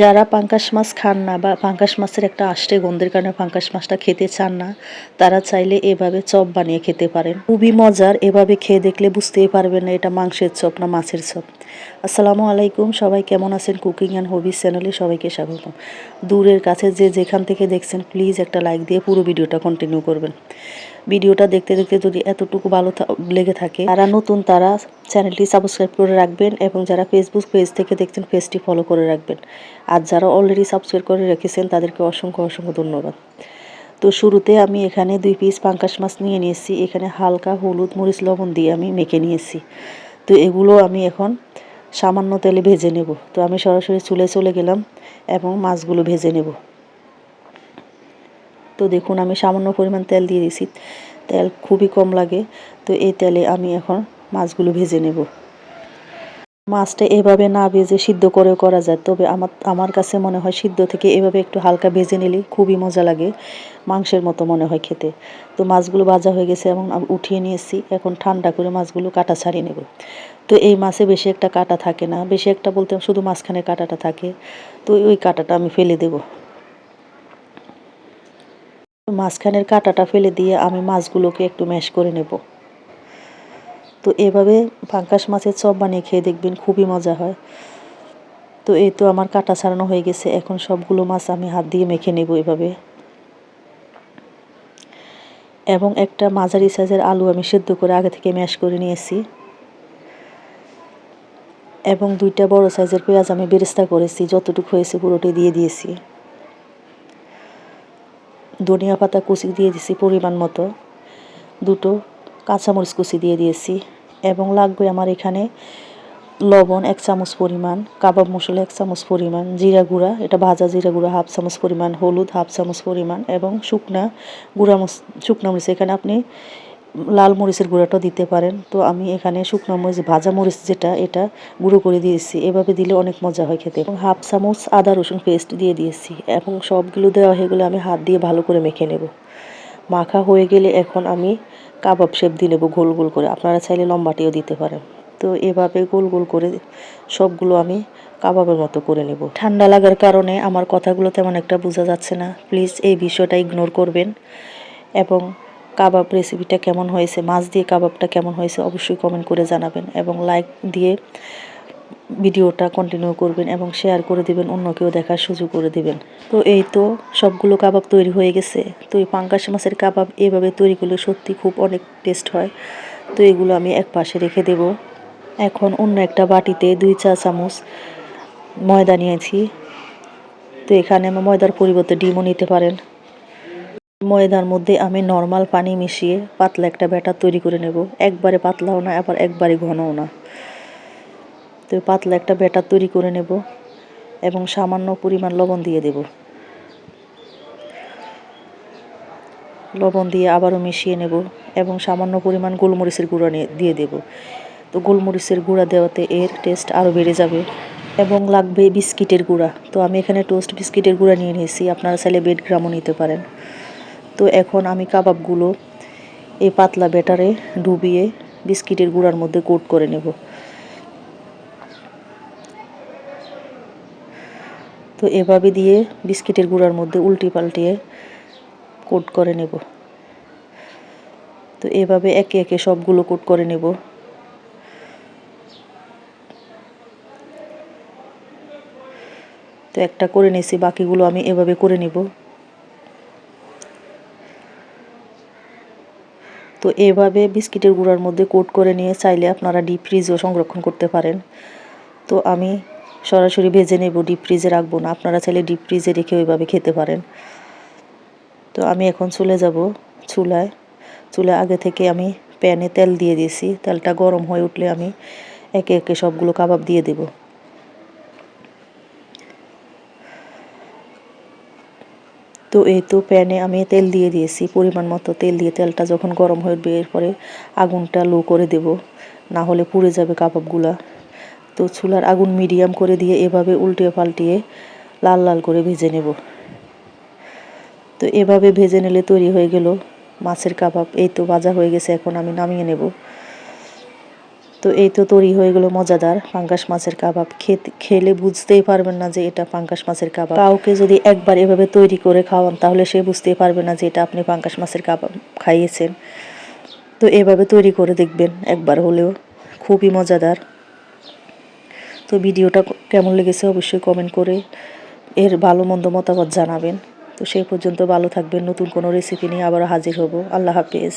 যারা পাঙ্কাশ মাছ খান না বা পাঙ্কাশ মাছের একটা আষ্টে গন্ধের কারণে পাঙ্কাশ মাছটা খেতে চান না, তারা চাইলে এভাবে চপ বানিয়ে খেতে পারেন। খুবই মজার, এভাবে খেয়ে দেখলে বুঝতেই পারবেন না এটা মাংসের চপ না মাছের চপ। আসসালামু আলাইকুম, সবাই কেমন আছেন? কুকিং অ্যান্ড হবিস চ্যানেলে সবাইকে স্বাগত দূরের কাছে যে যেখান থেকে দেখছেন, প্লিজ একটা লাইক দিয়ে পুরো ভিডিওটা কন্টিনিউ করবেন। ভিডিওটা দেখতে দেখতে যদি এতটুকু ভালো লেগে থাকে তারা নতুন তারা চ্যানেলটি সাবস্ক্রাইব করে রাখবেন এবং যারা ফেসবুক পেজ থেকে দেখছেন পেজটি ফলো করে রাখবেন। আর যারা অলরেডি সাবস্ক্রাইব করে রেখেছেন, তাদেরকে অসংখ্য অসংখ্য ধন্যবাদ। তো শুরুতে আমি এখানে দুই পিস পাঙ্কাশ মাছ নিয়ে নিয়েছি। এখানে হালকা হলুদ মরিচ লবণ দিয়ে আমি মেখে নিয়েছি। তো এগুলো আমি এখন সামান্য তেলে ভেজে নেব। তো আমি সরাসরি চুলে চলে গেলাম এবং মাছগুলো ভেজে নেব। তো দেখুন, আমি সামান্য পরিমাণ তেল দিয়ে দিয়েছি তেল খুবই কম লাগে, তো এই তেলে আমি এখন মাছগুলো ভেজে নেব। মাছটা এভাবে না ভেজে সিদ্ধ করে করা যায়, তবে আমার আমার কাছে মনে হয় সিদ্ধ থেকে এভাবে একটু হালকা ভেজে নিলে খুবই মজা লাগে, মাংসের মতো মনে হয় খেতে। তো মাছগুলো ভাজা হয়ে গেছে এবং উঠিয়ে নিয়েছি, এখন ঠান্ডা করে মাছগুলো কাটা ছাড়িয়ে নেব। তো এই মাছে বেশি একটা কাটা থাকে না, বেশি একটা বলতে শুধু মাঝখানে কাটাটা থাকে, তো ওই কাটাটা আমি ফেলে দেবো। মাঝখানের কাঁটাটা ফেলে দিয়ে আমি মাছগুলোকে একটু ম্যাশ করে নেব। তো এভাবে পাঙ্কাশ মাছের চপ বানিয়ে খেয়ে দেখবেন খুবই মজা হয়। তো এই তো আমার কাটা ছাড়ানো হয়ে গেছে, এখন সবগুলো মাছ আমি হাত দিয়ে মেখে নেব এভাবে। এবং একটা মাঝারি সাইজের আলু আমি সেদ্ধ করে আগে থেকে ম্যাশ করে নিয়েছি। এবং দুইটা বড় সাইজের পেঁয়াজ আমি বেরেস্তা করেছি, যতটুকু হয়েছে পুরোটাই দিয়ে দিয়েছি। ধনিয়া পাতা কুচি দিয়ে দিছি পরিমাণ মতো। দুটো কাঁচামরিচ কুচি দিয়ে দিয়েছি এবং লাগবে আমার এখানে লবণ এক চামচ পরিমাণ, কাবাব মশলা এক চামচ পরিমাণ, জিরা গুঁড়া, এটা ভাজা জিরা গুঁড়া হাফ চামচ পরিমাণ, হলুদ হাফ চামচ পরিমাণ এবং শুকনা গুঁড়া শুকনা মরিচ। এখানে আপনি লাল মরিচের গুঁড়াটাও দিতে পারেন। তো আমি এখানে শুকনো মরিচ, ভাজা মরিচ যেটা, এটা গুঁড়ো করে দিয়েছি। এভাবে দিলে অনেক মজা হয় খেতে। এবং হাফ চামচ আদা রসুন পেস্ট দিয়ে দিয়েছি। এবং সবগুলো দেওয়া হয়ে গেলে আমি হাত দিয়ে ভালো করে মেখে নেব। মাখা হয়ে গেলে এখন আমি কাবাব শেপ দিয়ে নেব গোল গোল করে। আপনারা চাইলে লম্বাটিও দিতে পারেন। তো এভাবে গোল গোল করে সবগুলো আমি কাবাবের মতো করে নেব। ঠান্ডা লাগার কারণে আমার কথাগুলো তেমন একটা বোঝা যাচ্ছে না। প্লিজ এই বিষয়টা ইগনোর করবেন। এবং কাবাব রেসিপিটা কেমন হয়েছে, মাছ দিয়ে কাবাবটা কেমন হয়েছে অবশ্যই কমেন্ট করে জানাবেন এবং লাইক দিয়ে ভিডিওটা কন্টিনিউ করবেন এবং শেয়ার করে দিবেন, অন্যকেও দেখার সুযোগ করে দিবেন। তো এই তো সবগুলো কাবাব তৈরি হয়ে গেছে। তো এই পাঙ্কাশ মাছের কাবাব এভাবে তৈরি করলে সত্যি খুব অনেক টেস্ট হয়। তো এগুলো আমি এক পাশে রেখে দেব। এখন অন্য একটা বাটিতে দুই চা চামচ ময়দা নিয়েছি। তো এখানে আমার ময়দার পরিবর্তে ডিমও নিতে পারেন। ময়দার মধ্যে আমি নর্মাল পানি মিশিয়ে পাতলা একটা ব্যাটার তৈরি করে নেব। একবারে পাতলাও না, আবার একবারে ঘনও না। তো পাতলা একটা ব্যাটার তৈরি করে নেব এবং সামান্য পরিমাণ লবণ দিয়ে দেব। লবণ দিয়ে আবারও মিশিয়ে নেব এবং সামান্য পরিমাণ গোলমরিচের গুঁড়া দিয়ে দেব। তো গোলমরিচের গুঁড়া দেওয়াতে এর টেস্ট আরও বেড়ে যাবে এবং লাগবে বিস্কিটের গুঁড়া। তো আমি এখানে টোস্ট বিস্কিটের গুঁড়া নিয়ে নিয়েছি, আপনারা চাইলে বেড গ্রামও নিতে পারেন। তো এখন আমি কাবাবগুলো এই পাতলা ব্যাটারে ডুবিয়ে বিস্কিটের গুঁড়ার মধ্যে কোট করে নেব। তো এভাবে দিয়ে বিস্কিটের গুঁড়ার মধ্যে উল্টি পাল্টিয়ে কোট করে নেব। তো এভাবে একে একে সবগুলো কোট করে নেব। তো একটা করে নিয়েছি, বাকিগুলো আমি এভাবে করে নিব। তো এভাবে বিস্কিটের গুঁড়ার মধ্যে কোট করে নিয়ে চাইলে আপনারা ডিপ ফ্রিজও সংরক্ষণ করতে পারেন। তো আমি সরাসরি ভেজে নেব ডিপ ফ্রিজে রাখব না। আপনারা চাইলে ডিপ ফ্রিজে রেখে ওইভাবে খেতে পারেন। তো আমি এখন চলে যাব চুলায়। চুলায় আগে থেকে আমি প্যানে তেল দিয়ে দিয়েছি। তেলটা গরম হয়ে উঠলে আমি একে একে সবগুলো কাবাব দিয়ে দেবো। তো এই তো প্যানে আমি তেল দিয়ে দিয়েছি, পরিমাণ মতো তেল দিয়ে তেলটা যখন গরম হয়ে উঠবে, এরপরে আগুনটা লো করে দেব, না হলে পুড়ে যাবে কাবাবগুলা। তো চুলার আগুন মিডিয়াম করে দিয়ে এভাবে উল্টিয়ে পাল্টিয়ে লাল লাল করে ভেজে নেব। তো এভাবে ভেজে নিলে তৈরি হয়ে গেল মাছের কাবাব, এই তো ভাজা হয়ে গেছে, এখন আমি নামিয়ে নেব। তো এই তো তৈরি হয়ে গেলো মজাদার পাঙ্গাস মাছের কাবাব। খেতে, খেলে বুঝতেই পারবেন না যে এটা পাঙ্গাস মাছের কাবাব। কাউকে যদি একবার এভাবে তৈরি করে খাওয়ান, তাহলে সে বুঝতেই পারবে না যে এটা আপনি পাঙ্গাস মাছের কাবাব খাইয়েছেন। তো এভাবে তৈরি করে দেখবেন একবার হলেও। খুবই মজাদার। তো ভিডিওটা কেমন লেগেছে অবশ্যই কমেন্ট করে এর ভালো মন্দ মতামত জানাবেন। তো সেই পর্যন্ত ভালো থাকবেন। নতুন কোনো রেসিপি নিয়ে আবার হাজির হব। আল্লাহ হাফিজ।